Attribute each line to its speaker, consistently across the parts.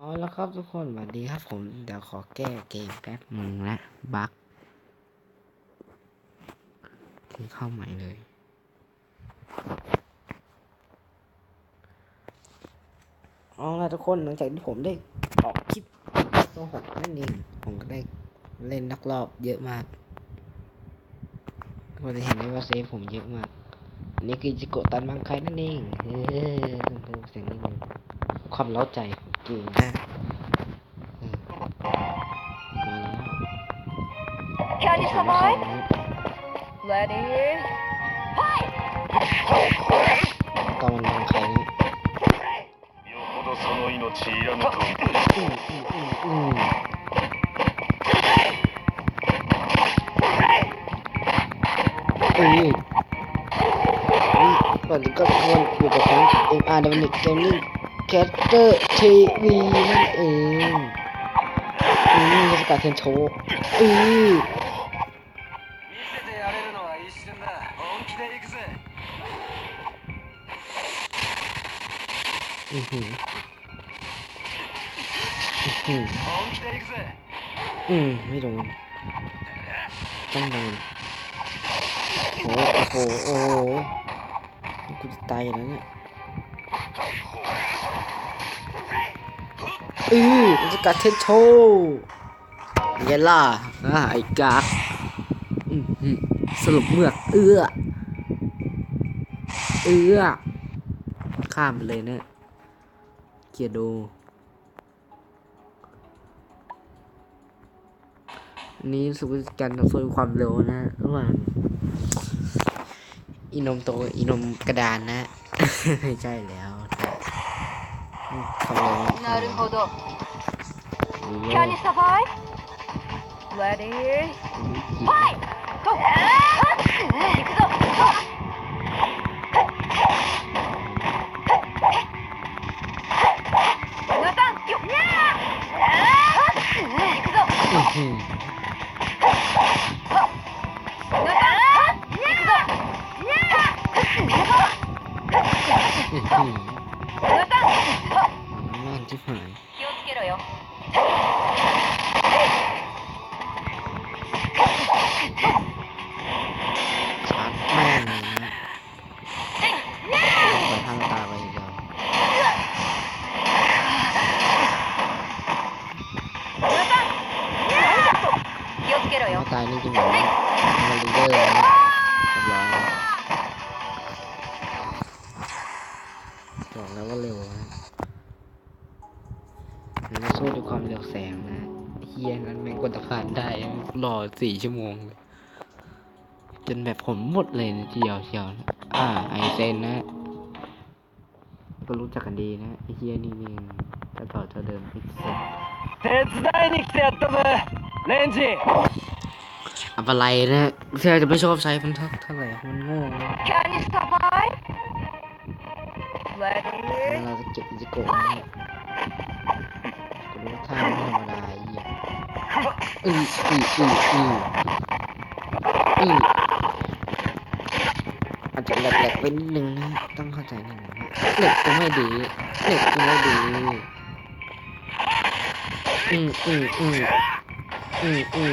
Speaker 1: เอาละครับทุกคนสวัสดีครับผมเดี๋ยวขอแก้เกมแป๊บหนึ่งนะบั๊กถึงเข้าใหม่เลย เอาละทุกคนหลังจากที่ผมได้ออกคลิปตัวหกนั่นเองผมก็ได้เล่นนักรอบเยอะมากกคนจะเห็นได้ว่าเซฟผมเยอะมาก อันนี่คือจิโกตันบางใครนั่นเองเออต้องเพิ่มเสียงนิดนึงความเล้าใจ เก่งมากมาแล้วสอ
Speaker 2: ง
Speaker 1: เล
Speaker 2: ดี้
Speaker 1: ก็มันมองใครนี่อืมอืมอืมอืมอืมก่อนก็ควรอยู่กับฉันเอ็มอาร์ดับเบิลเกมมิ่ง แคสเตอร์
Speaker 3: ทีวีนั่นเองอืมสกัดเทนโช
Speaker 1: อืออือหือ
Speaker 3: อือ
Speaker 1: อืมไม่โดนต้องโดนโอ้โหโอ้โหกูจะตายล้วเนี่ย อือมันจะกัดเทนโชว์เยล่ะอ่าไอ้กากสรุปเมือก เอื้อ เอื้อ ข้ามไปเลยเนี่ยเกียร์ดูนี้สุกการต่อสู้ความเร็วนะระหว่างอีนมโตอีนมกระดานนะ ใช่แล้ว
Speaker 2: なるほど。Can you survive? Ready?
Speaker 1: Fight!
Speaker 2: Go! 行くぞナタンよっ行くぞナタン行くぞ行
Speaker 1: くぞ ชิบหายชาร์จแม่งเลยนะเปิดทงตาไปเดียว
Speaker 2: ม่
Speaker 1: ตายนี่จริงเหรอมานลีเดอร์นะเบอกแล้วว่าเล นั้นแม่งกดตะขานได้รอสี่ชั่วโมงเลยจนแบบผมหมดเลยนะทีเดียวเชียวนะอ่าไอเซนนะ ก็รู้จักกันดีนะไอเฮียนี่นี่ถ้าต่อเท่าเดิมไอเซน
Speaker 3: 手伝いに来てやったぜレンジ
Speaker 1: อะไรนะเชื่อจะไม่ชอบใช้มันเท่าเท่าไหร่มันโง่นะ
Speaker 2: Can you survive?
Speaker 1: เว
Speaker 2: Ready?
Speaker 1: ลาจะเก็บอิจิโกะเนี่ยก็รู้ว่าท่าไม่ธรรมดาไ อืออืออืออืออืออาจจะแหลกๆไปนิดนึงนะ ต้องเข้าใจนิดนึงนะเน็ตกูไม่ดีเน็ตกูไม่ดีอืมอืมอืมอืมอืม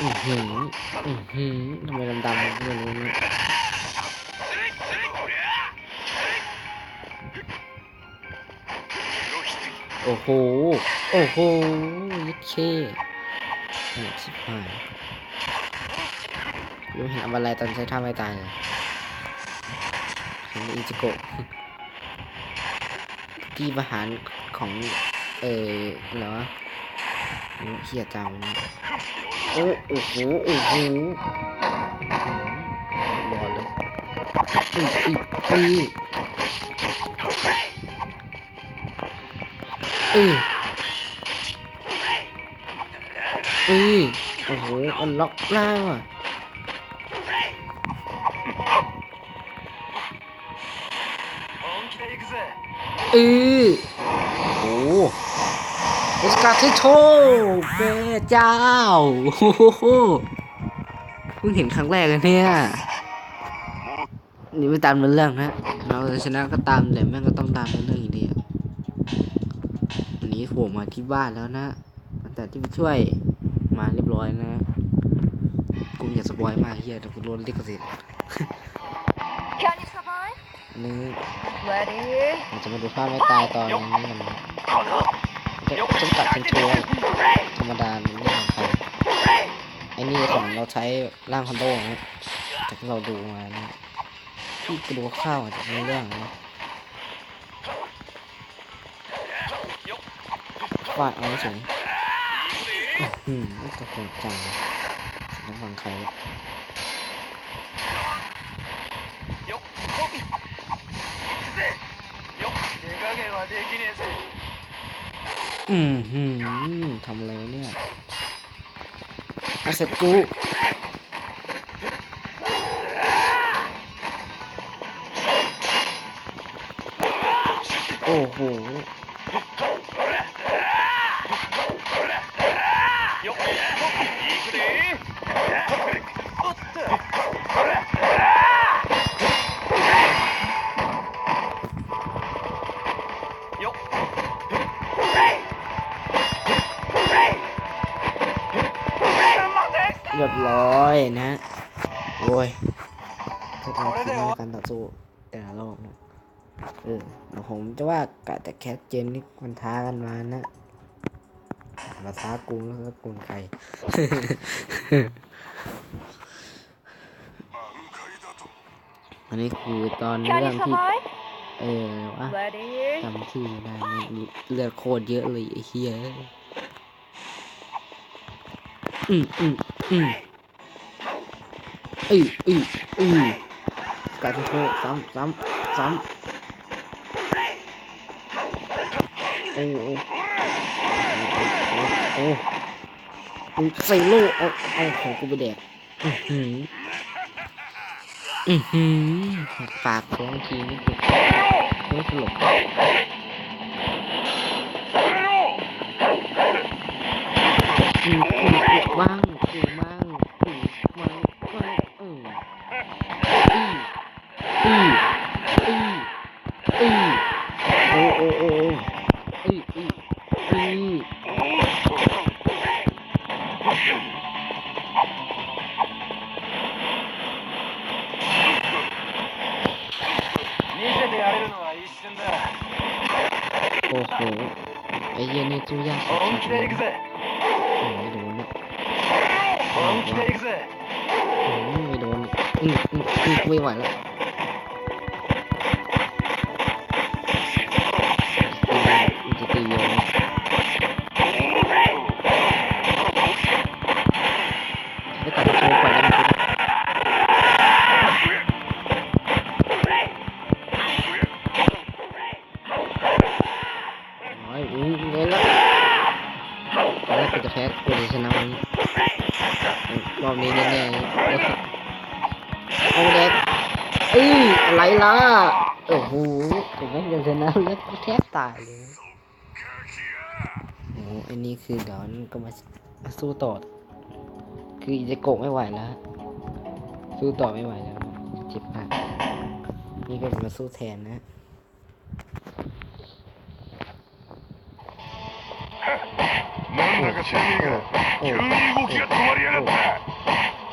Speaker 1: อือหืออือหือทำไมดำๆไม่รู้เนี่ย โอ้โห โอ้โหยัดเคโอ้ชิบหายรู้เห็นอะไรตอนใช้ท่าไม่ตายเลยเห็นอิจิโกะที่ประหารของ เออเหรอเฮียจังโอ้โอ้โหโอ้โหบอลเลยอีอีอี เอ้ยเอ้โอ้โหอันล็อกหน้าว่ะ
Speaker 3: เอ้
Speaker 1: ยโอ้โอสการ์ที่โชว์เป้เจ้าโอ้โหเพิ่งเห็นครั้งแรกเลยเนี่ยนี่ไม่ตามเรื่องฮะ เราชนะก็ตามแต่แม่งก็ต้องตามเรื่อง โผล่มาที่บ้านแล้วนะตั้งแต่ที่ไปช่วยมาเรียบร้อยนะกูอย่าสปอยมากเฮียแต่กูโดนลิขสิทธิ์
Speaker 2: Can you survive?
Speaker 1: อันนี้
Speaker 2: Ready?
Speaker 1: เราจะมาดูภาพไม่ตายตอนนี้กันนะจะต้องตัดเป็นตัวธรรมดาเป็นเรื่องของใครไอ้นี่ของเราใช้ร่างคอนโดนะจากที่เราดูมานะที่กระดูกข้าวมาจากในเรื่องนะาดเอาฉันอืมตะโกนจังฉันต้องฟังใครอืมฮึมทำอะไรเนี่ยอาเสร็จกูโอ้โห กะแต่แคทเจนนี่มันท้ากันมานะมาท้ากูแล้วก็กูใครอันนี้คือตอนเรื่องที่เออว่า
Speaker 2: Ready?
Speaker 1: จำชื่อไม่ได้มันเลือดโคตรเยอะเลยไอ้เฮียอืมอืมอืมอืออืออือการโทษซ้ำซ้ำซ้ำ อ้โอ้โอ้โอ้มึงใส่โล่เอาเอาของกูไปแดกอือหืออือหือปากท้องทีนี่กูไม่ถลบอืมอืมอืมบ้า Oho. E yeni
Speaker 3: yetim gelsin. Onunkileri güzel. Haydi onu. Onunkileri güzel. Haydi onu. 嗯
Speaker 1: 嗯嗯，不会玩了。 เลย โอ้โหอันนี้คือเดี๋ยวมันก็มามาสู้ต่อ คืออิจะโกะไม่ไหวแล้ว สู้ต่อไม่ไหวแล้ว เจ็บมากนี่ก็จะมาสู้แทนนะ
Speaker 3: なんだか知らねえが急に動きが止まりやがった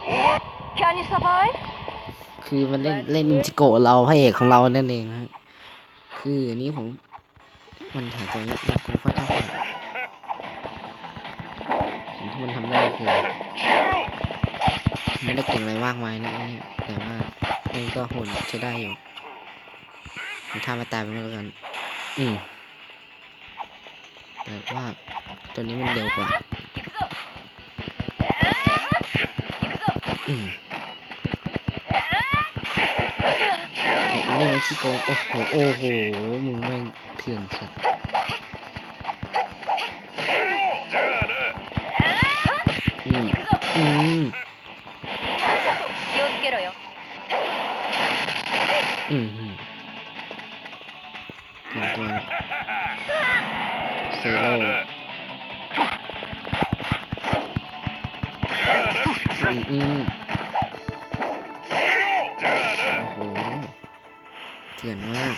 Speaker 3: お前
Speaker 2: Can you survive?
Speaker 1: คือมันเล่นเล่นอินจิโกะเราพระเอกของเรานั่นเองฮะคืออันนี้ผม มันหายใจไม่ออกผมก็ต้องสิ่งที่มันทำได้คือไม่ได้เก่งอะไรมากมายนะนี่แต่ว่ามันก็โหดใช้ได้อยู่มันทำมาตายไปแล้วกัน อืมแต่ว่าตัวนี้มันเร็วกว่าอืมอันนี้มันขี้โกงโอ้โห โอ้โห มึงแม่ง เถื่อนสัตว์อืมอืม
Speaker 2: 気をつけろよ。
Speaker 1: อืมอืมเตรียมตัวเซโร่อืมอืมโอ้โหเถื่อนมาก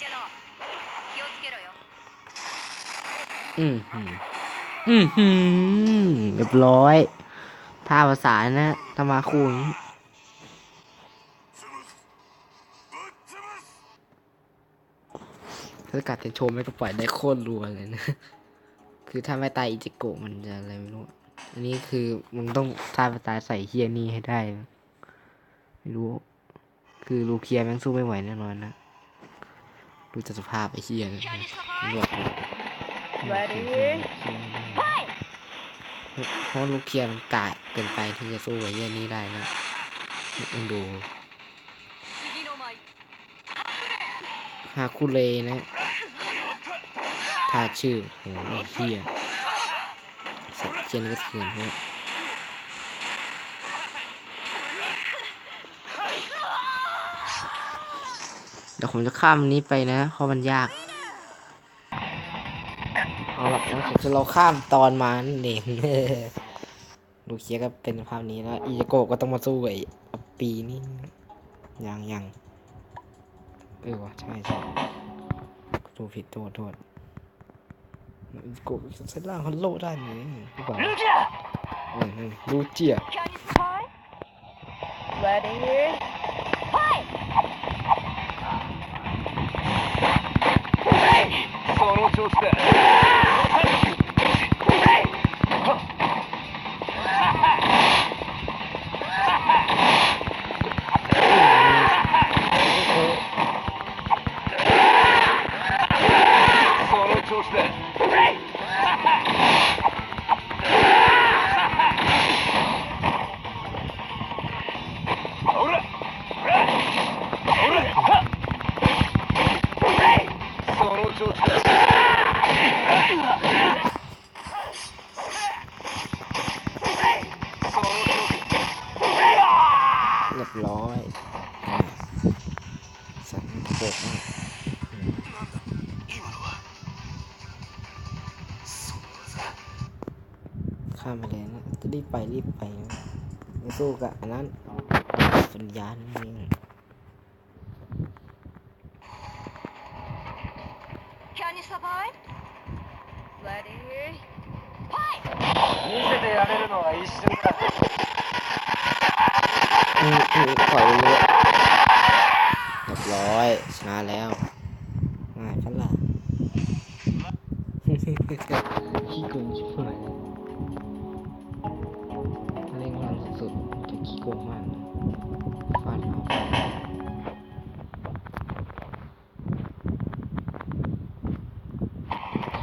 Speaker 2: じゃの気をつけろよ
Speaker 1: อืมหืมอืมหืมเรียบร้อยท่าภาษานะธรรมาคูนี้ ถ้ากัดเทนโชไม่ก็ปล่อยได้โคตรรัวเลยนะ คือถ้าไม่ตายอิจิโกะมันจะอะไรไม่รู้ อันนี้คือมึงต้องท่าไปตายใส่เฮียนี่ให้ได้ ไม่รู้ คือลูเคียแม่งสู้ไม่ไหวแน่นอนนะรู้จากสภาพไอ้เฮียนี่บอกเพราะลูกเคียมันกาดเกินไปที่จะสู้ไอ้เฮียนี่ได้นะมึงดูฮาคุเลนะ ถ้าชื่อโหไอ้เฮียสัตว์เคียนก็เถื่อนพวกเดี๋ยวผมจะข้ามอันนี้ไปนะเพราะมันยาก เอาละงั้นผมจะเราข้ามตอนมานั่นเองลูกเคียก็เป็นภาพนี้แล้วอีโกะก็ต้องมาสู้กับไอ้อัปปีนี่ยังยังเออวะใช่ใช่ดูผิดโทษโทษ Cậu sẽ làm lộ ra nhỉ? Không phải. Ừ,
Speaker 2: ừ lưu chìa. Ready
Speaker 1: กับอันนั้นสัญญาณนี่
Speaker 2: Can you survive? Ready?
Speaker 3: 見せてやれるのは一瞬だ
Speaker 1: อืมอืมปล่อยไปเลยเรียบร้อย ชนะแล้วง่ายพันละ ขี้โกงชิบหาย โกงมากนะฟาดเอา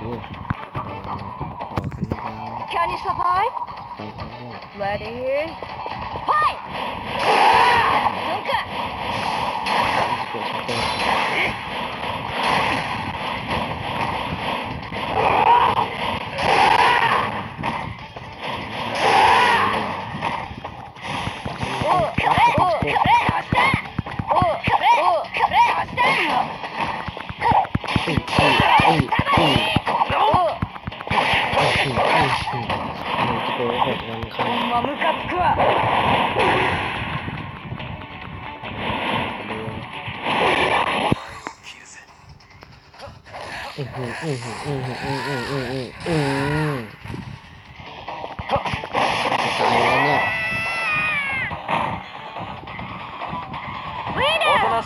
Speaker 1: โอเคต่อกันนะครับ
Speaker 2: Can you survive?
Speaker 1: ไปครับ
Speaker 2: Ready?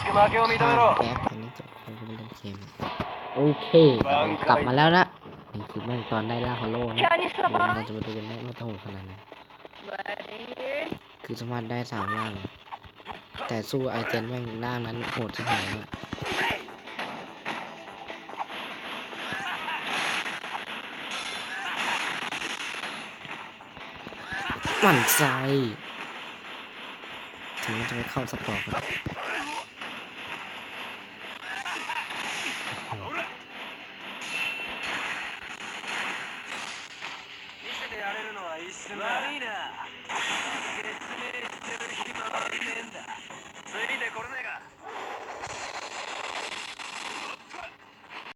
Speaker 3: 負けを認め
Speaker 1: ข้าม
Speaker 3: ろ
Speaker 1: แก๊ปตอนนี้จบคนก็ไปเล่นเกมโอเค กลับมาแล้วนะนี่คือแม่งตอนได้ล่าฮอลโลนะ
Speaker 2: Can you
Speaker 1: เดี๋ยวเรา
Speaker 2: survive?
Speaker 1: จะมาดูกันนะว่าต้องโหดขนาดไหน
Speaker 2: Ready?
Speaker 1: คือสามารถได้สามล่าง แต่สู้ไอเจนแม่งล่างนั้นโหดชิบหายเลยหมั่นใจถึงมันจะไม่เข้าสปอร์ต